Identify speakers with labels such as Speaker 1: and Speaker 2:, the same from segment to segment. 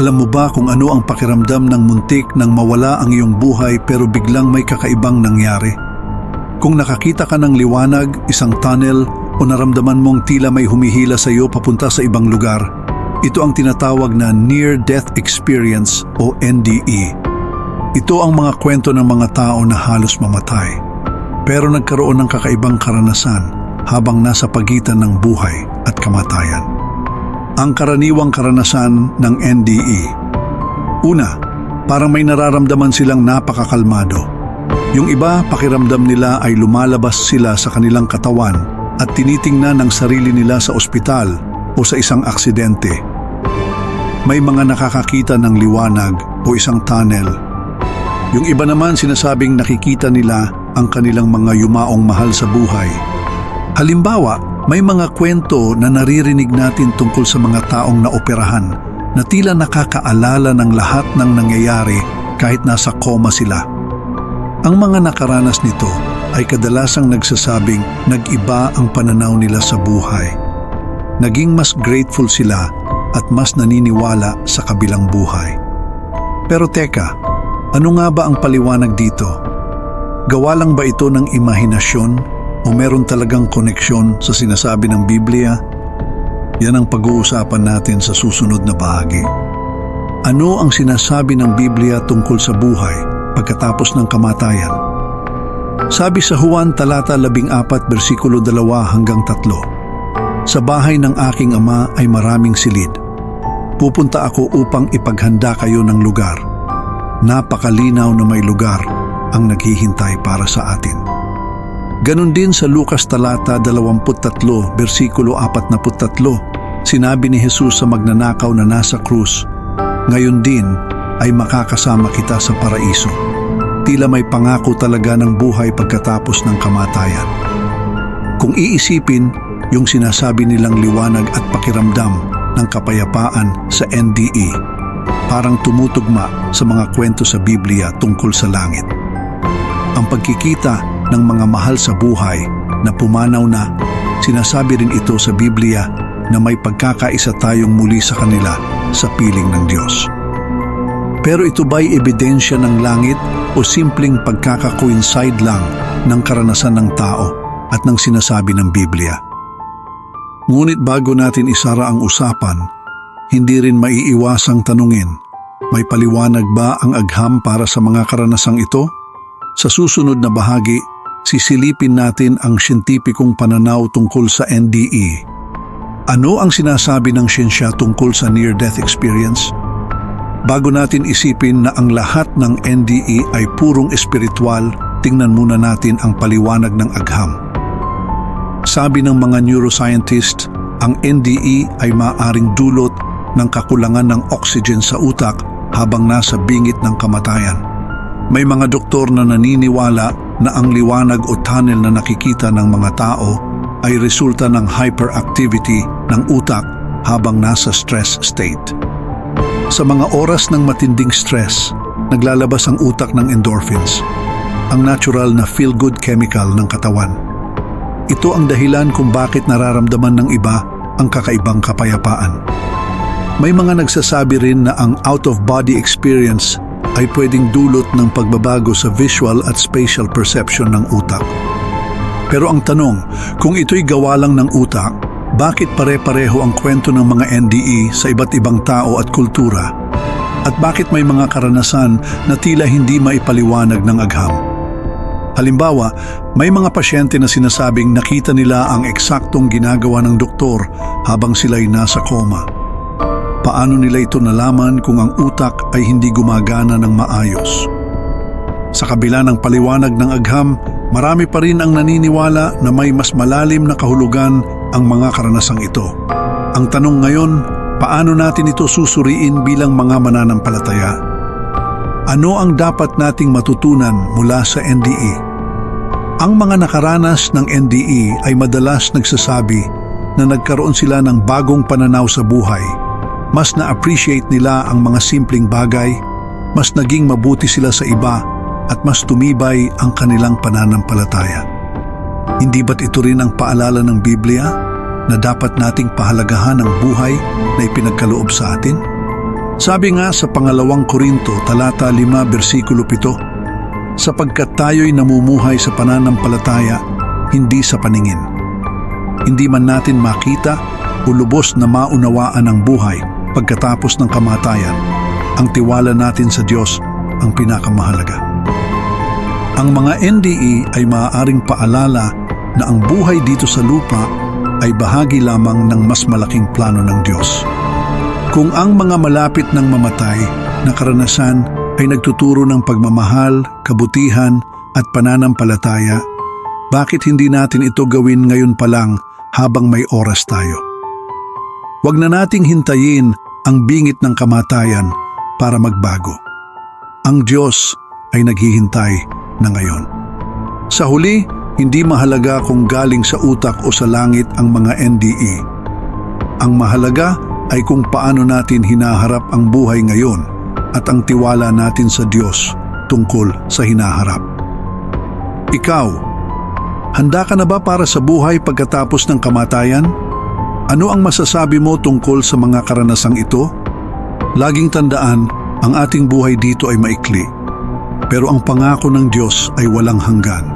Speaker 1: Alam mo ba kung ano ang pakiramdam ng muntik nang mawala ang iyong buhay pero biglang may kakaibang nangyari? Kung nakakita ka ng liwanag, isang tunnel, o naramdaman mong tila may humihila sa iyo papunta sa ibang lugar, ito ang tinatawag na Near-Death Experience o NDE. Ito ang mga kwento ng mga tao na halos mamatay, pero nagkaroon ng kakaibang karanasan habang nasa pagitan ng buhay at kamatayan. Ang karaniwang karanasan ng NDE. Una, parang may nararamdaman silang napakakalmado. Yung iba, pakiramdam nila ay lumalabas sila sa kanilang katawan at tinitingnan ang sarili nila sa ospital o sa isang aksidente. May mga nakakakita ng liwanag o isang tunnel. Yung iba naman sinasabing nakikita nila ang kanilang mga yumaong mahal sa buhay. Halimbawa, may mga kwento na naririnig natin tungkol sa mga taong naoperahan na tila nakakaalala ng lahat ng nangyayari kahit nasa koma sila. Ang mga nakaranas nito ay kadalasang nagsasabing nag-iba ang pananaw nila sa buhay. Naging mas grateful sila at mas naniniwala sa kabilang buhay. Pero teka, ano nga ba ang paliwanag dito? Gawa lang ba ito ng imahinasyon o meron talagang koneksyon sa sinasabi ng Biblia? Yan ang pag-uusapan natin sa susunod na bahagi. Ano ang sinasabi ng Biblia tungkol sa buhay pagkatapos ng kamatayan? Sabi sa Juan talata 14 bersikulo 2 hanggang 3. Sa bahay ng aking ama ay maraming silid. Pupunta ako upang ipaghanda kayo ng lugar. Napakalinaw na may lugar ang naghihintay para sa atin. Ganon din sa Lukas talata 23 bersikulo 43, sinabi ni Jesus sa magnanakaw na nasa krus, Ngayon din ay makakasama kita sa paraiso. Tila may pangako talaga ng buhay pagkatapos ng kamatayan. Kung iisipin yung sinasabi nilang liwanag at pakiramdam ng kapayapaan sa NDE, parang tumutugma sa mga kwento sa Biblia tungkol sa langit. Ang pagkikita ng mga mahal sa buhay na pumanaw na, sinasabi rin ito sa Biblia na may pagkakaisa tayong muli sa kanila sa piling ng Diyos. Pero ito ba'y ebidensya ng langit o simpleng pagkaka-coincide lang ng karanasan ng tao at ng sinasabi ng Biblia? Ngunit bago natin isara ang usapan, hindi rin maiiwasang tanungin, may paliwanag ba ang agham para sa mga karanasang ito? Sa susunod na bahagi, sisilipin natin ang siyentipikong pananaw tungkol sa NDE. Ano ang sinasabi ng siyensya tungkol sa near-death experience? Bago natin isipin na ang lahat ng NDE ay purong espiritual, tingnan muna natin ang paliwanag ng agham. Sabi ng mga neuroscientist, ang NDE ay maaring dulot ng kakulangan ng oxygen sa utak habang nasa bingit ng kamatayan. May mga doktor na naniniwala na ang liwanag o tunnel na nakikita ng mga tao ay resulta ng hyperactivity ng utak habang nasa stress state. Sa mga oras ng matinding stress, naglalabas ang utak ng endorphins, ang natural na feel-good chemical ng katawan. Ito ang dahilan kung bakit nararamdaman ng iba ang kakaibang kapayapaan. May mga nagsasabi rin na ang out-of-body experience ay pwedeng dulot ng pagbabago sa visual at spatial perception ng utak. Pero ang tanong, kung ito'y gawa lang ng utak, bakit pare-pareho ang kwento ng mga NDE sa iba't ibang tao at kultura? At bakit may mga karanasan na tila hindi maipaliwanag ng agham? Halimbawa, may mga pasyente na sinasabing nakita nila ang eksaktong ginagawa ng doktor habang sila'y nasa koma. Paano nila ito nalaman kung ang utak ay hindi gumagana ng maayos? Sa kabila ng paliwanag ng agham, marami pa rin ang naniniwala na may mas malalim na kahulugan ang mga karanasang ito. Ang tanong ngayon, paano natin ito susuriin bilang mga mananampalataya? Ano ang dapat nating matutunan mula sa NDE? Ang mga nakaranas ng NDE ay madalas nagsasabi na nagkaroon sila ng bagong pananaw sa buhay. Mas na-appreciate nila ang mga simpleng bagay, mas naging mabuti sila sa iba at mas tumibay ang kanilang pananampalataya. Hindi ba't ito rin ang paalala ng Biblia na dapat nating pahalagahan ang buhay na ipinagkaloob sa atin? Sabi nga sa pangalawang Korinto, talata 5, versikulo 7, sapagkat tayo'y namumuhay sa pananampalataya, hindi sa paningin. Hindi man natin makita o lubos na maunawaan ang buhay pagkatapos ng kamatayan, ang tiwala natin sa Diyos ang pinakamahalaga. Ang mga NDE ay maaaring paalala na ang buhay dito sa lupa ay bahagi lamang ng mas malaking plano ng Diyos. Kung ang mga malapit ng mamatay na karanasan ay nagtuturo ng pagmamahal, kabutihan at pananampalataya, bakit hindi natin ito gawin ngayon pa lang habang may oras tayo? Huwag na nating hintayin ang bingit ng kamatayan para magbago. Ang Diyos ay naghihintay na ngayon. Sa huli, hindi mahalaga kung galing sa utak o sa langit ang mga NDE. Ang mahalaga ay kung paano natin hinaharap ang buhay ngayon at ang tiwala natin sa Diyos tungkol sa hinaharap. Ikaw, handa ka na ba para sa buhay pagkatapos ng kamatayan? Ano ang masasabi mo tungkol sa mga karanasang ito? Laging tandaan, ang ating buhay dito ay maikli. Pero ang pangako ng Diyos ay walang hanggan.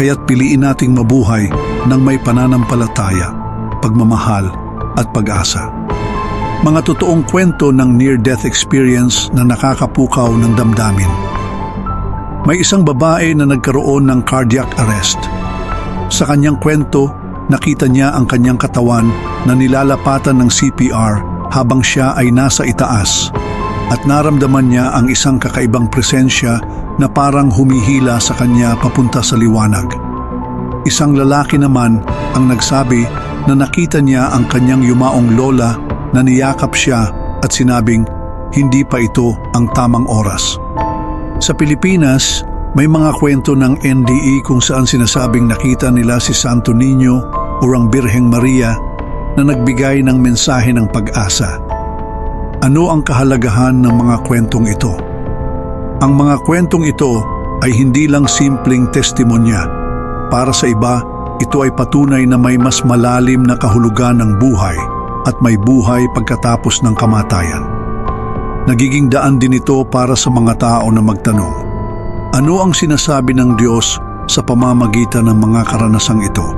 Speaker 1: Kaya't piliin nating mabuhay ng may pananampalataya, pagmamahal at pag-asa. Mga totoong kwento ng near-death experience na nakakapukaw ng damdamin. May isang babae na nagkaroon ng cardiac arrest. Sa kanyang kwento, nakita niya ang kanyang katawan na nilalapatan ng CPR habang siya ay nasa itaas at naramdaman niya ang isang kakaibang presensya na parang humihila sa kanya papunta sa liwanag. Isang lalaki naman ang nagsabi na nakita niya ang kanyang yumaong lola na niyakap siya at sinabing hindi pa ito ang tamang oras. Sa Pilipinas, may mga kwento ng NDE kung saan sinasabing nakita nila si Santo Niño o ang Birheng Maria na nagbigay ng mensahe ng pag-asa. Ano ang kahalagahan ng mga kwentong ito? Ang mga kwentong ito ay hindi lang simpleng testimonya. Para sa iba, ito ay patunay na may mas malalim na kahulugan ng buhay at may buhay pagkatapos ng kamatayan. Nagiging daan din ito para sa mga tao na magtanong, ano ang sinasabi ng Diyos sa pamamagitan ng mga karanasang ito?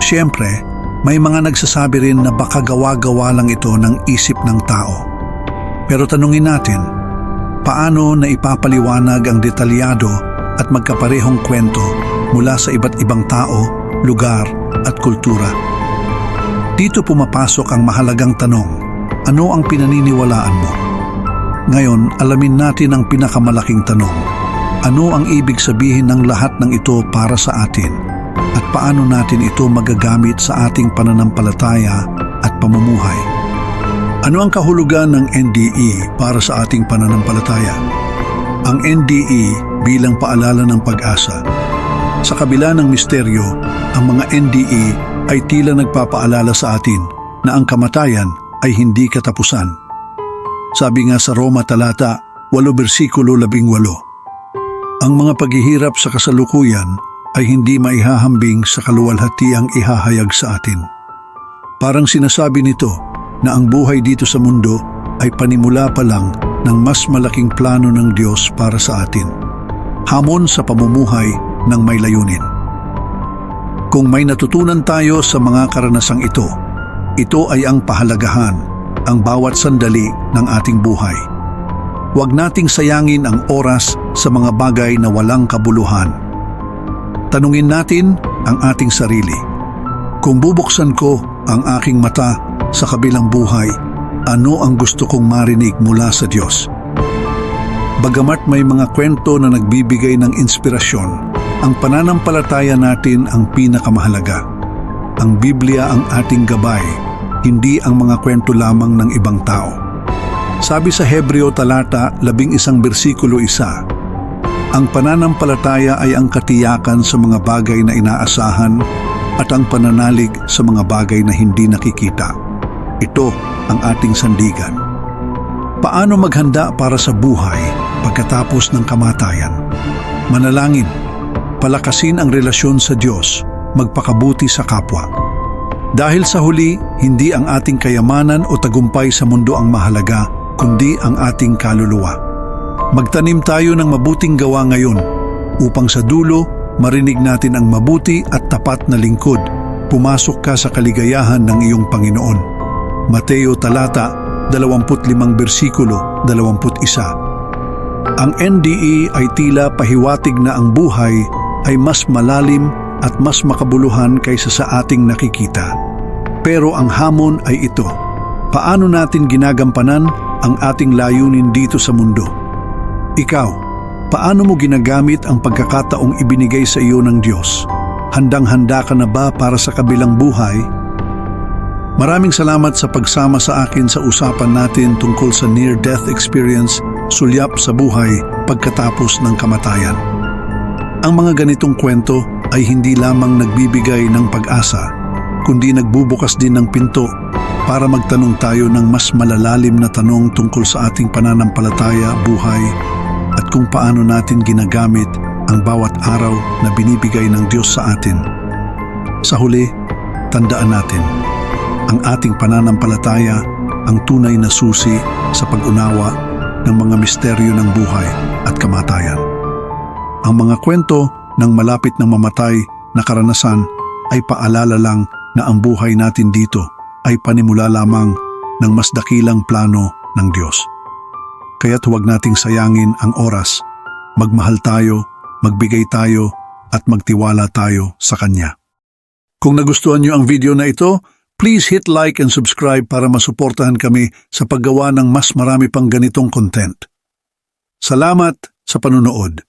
Speaker 1: Siyempre, may mga nagsasabi rin na baka gawa-gawa lang ito ng isip ng tao. Pero tanungin natin, paano na ipapaliwanag ang detalyado at magkaparehong kwento mula sa iba't ibang tao, lugar at kultura? Dito pumapasok ang mahalagang tanong, ano ang pinaniniwalaan mo? Ngayon, alamin natin ang pinakamalaking tanong. Ano ang ibig sabihin ng lahat ng ito para sa atin? At paano natin ito magagamit sa ating pananampalataya at pamumuhay? Ano ang kahulugan ng NDE para sa ating pananampalataya? Ang NDE bilang paalala ng pag-asa. Sa kabila ng misteryo, ang mga NDE ay tila nagpapaalala sa atin na ang kamatayan ay hindi katapusan. Sabi nga sa Roma talata 8 bersikulo 18, Ang mga paghihirap sa kasalukuyan ay hindi maihahambing sa kaluwalhatiang ihahayag sa atin. Parang sinasabi nito na ang buhay dito sa mundo ay panimula pa lang ng mas malaking plano ng Diyos para sa atin. Hamon sa pamumuhay ng may layunin. Kung may natutunan tayo sa mga karanasang ito, ito ay ang pahalagahan, ang bawat sandali ng ating buhay. Huwag nating sayangin ang oras sa mga bagay na walang kabuluhan. Tanungin natin ang ating sarili. Kung bubuksan ko ang aking mata sa kabilang buhay, ano ang gusto kong marinig mula sa Diyos? Bagamat may mga kwento na nagbibigay ng inspirasyon, ang pananampalataya natin ang pinakamahalaga. Ang Biblia ang ating gabay, hindi ang mga kwento lamang ng ibang tao. Sabi sa Hebreo talata 11 bersikulo 1, ang pananampalataya ay ang katiyakan sa mga bagay na inaasahan at ang pananalig sa mga bagay na hindi nakikita. Ito ang ating sandigan. Paano maghanda para sa buhay pagkatapos ng kamatayan? Manalangin, palakasin ang relasyon sa Diyos, magpakabuti sa kapwa. Dahil sa huli, hindi ang ating kayamanan o tagumpay sa mundo ang mahalaga, kundi ang ating kaluluwa. Magtanim tayo ng mabuting gawa ngayon upang sa dulo marinig natin ang mabuti at tapat na lingkod. Pumasok ka sa kaligayahan ng iyong Panginoon. Mateo talata 25 bersikulo 21. Ang NDE ay tila pahiwatig na ang buhay ay mas malalim at mas makabuluhan kaysa sa ating nakikita. Pero ang hamon ay ito. Paano natin ginagampanan ang ating layunin dito sa mundo? Ikaw, paano mo ginagamit ang pagkakataong ibinigay sa iyo ng Diyos? Handang-handa ka na ba para sa kabilang buhay? Maraming salamat sa pagsama sa akin sa usapan natin tungkol sa near-death experience, sulyap sa buhay pagkatapos ng kamatayan. Ang mga ganitong kwento ay hindi lamang nagbibigay ng pag-asa, kundi nagbubukas din ng pinto para magtanong tayo ng mas malalalim na tanong tungkol sa ating pananampalataya, buhay, at kung paano natin ginagamit ang bawat araw na binibigay ng Diyos sa atin. Sa huli, tandaan natin, ang ating pananampalataya ang tunay na susi sa pag-unawa ng mga misteryo ng buhay at kamatayan. Ang mga kwento ng malapit ng mamatay na karanasan ay paalala lang na ang buhay natin dito ay panimula lamang ng mas dakilang plano ng Diyos. Kaya't huwag nating sayangin ang oras, magmahal tayo, magbigay tayo, at magtiwala tayo sa Kanya. Kung nagustuhan niyo ang video na ito, please hit like and subscribe para masuportahan kami sa paggawa ng mas marami pang ganitong content. Salamat sa panunood.